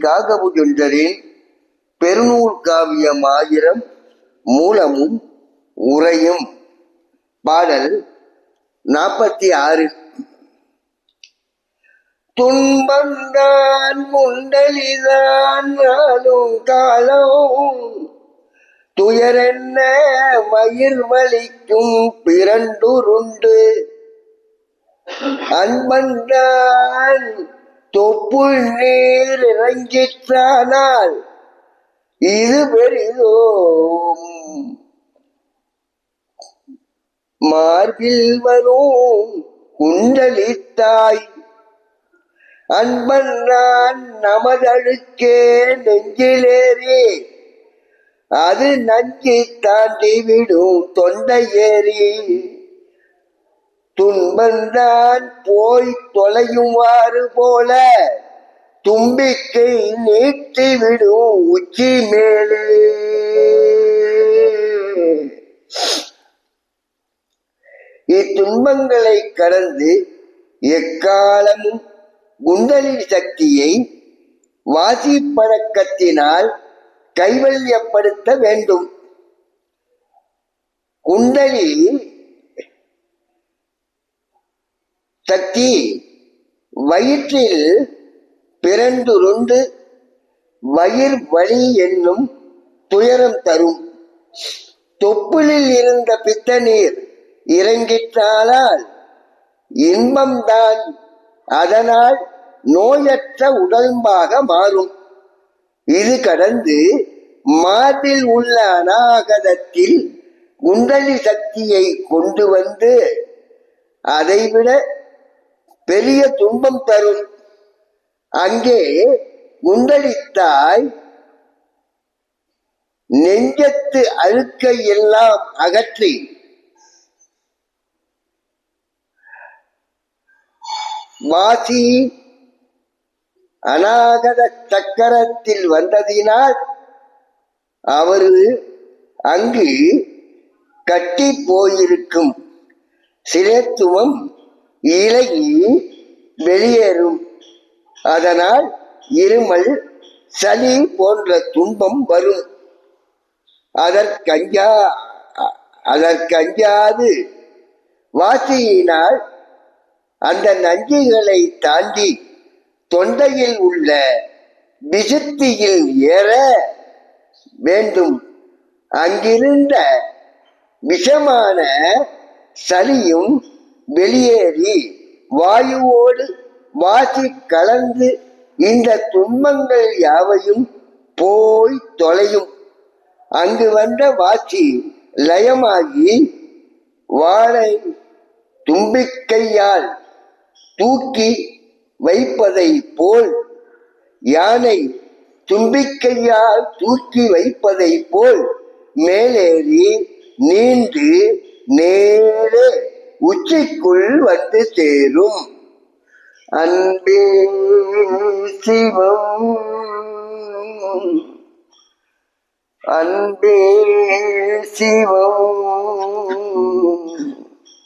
காகபுஜுண்டரின் பெருநூல் காவியம் ஆயிரம் மூலமும் உரையும் பாடல் நாற்பத்தி ஆறு துன்பந்தான் முண்டலிதான் நாளும் காலம் துயரென்ன மயிர் வலிக்கும் பிறண்டுருண்டு. அன்பந்தான் தொப்புள் நீர் இறங்கிற்றானால் இது பெரிதோம் மார்பில் வரும் குண்டலித்தாய். அன்பன் நான் நமதழுக்கே நெஞ்சிலேறி அது நஞ்சி தாண்டி விடும் தொண்டை ஏறி துன்பந்தான் போய் தொலையுமாறு போல. தும்பிக்கை நீட்டி விடும் உச்சி மேலே. இத்துன்பங்களை கடந்து எக்காலமும் குண்டலி சக்தியை வாசி பழக்கத்தினால் கைவல்யப்படுத்த வேண்டும். குண்டலி சக்தி வயிற்றில் பிறண்டுருண்டு வயிர் வலி என்னும் துயரம் தரும். தொப்புளில் இருந்த பித்த நீர் இறங்கிட்டாலால் இன்பம்தான். அதனால் நோயற்ற உடம்பாக மாறும். இது கடந்து மார்பில் உள்ள அநாகதத்தில் குண்டலி சக்தியை கொண்டு வந்து அதைவிட பெரிய துன்பம் தரும். அங்கே உண்டளித்தாய் நெஞ்சத்து அழுக்கை எல்லாம் அகற்றி. வாசி அநாகத சக்கரத்தில் வந்ததினால் அவர் அங்கு கட்டி போயிருக்கும். சிலேத்துவம் இலகி வெளியேறும். அதனால் இருமல் சளி போன்ற துன்பம் வரும். அதற்கஞ்சா அதற்கஞ்சாது. வாசியினால் அந்த நஞ்சுகளை தாண்டி தொண்டையில் உள்ள விசுத்தியில் ஏற வேண்டும். அங்கிருந்த விஷமான சளியும் வெளியேறி வாயுவோடு வாசி கலந்து இந்த துன்பங்கள் யாவையும் போய் தொலையும். அங்கு வந்த வாசி லயமாகி வாழை தும்பிக்கையால் தூக்கி வைப்பதை போல் யானை தும்பிக்கையால் தூக்கி வைப்பதை போல் மேலேறி நீண்டு நேரே உச்சிக்குள் வந்து சேரும். அன்பே சிவம். அன்பே சிவம்.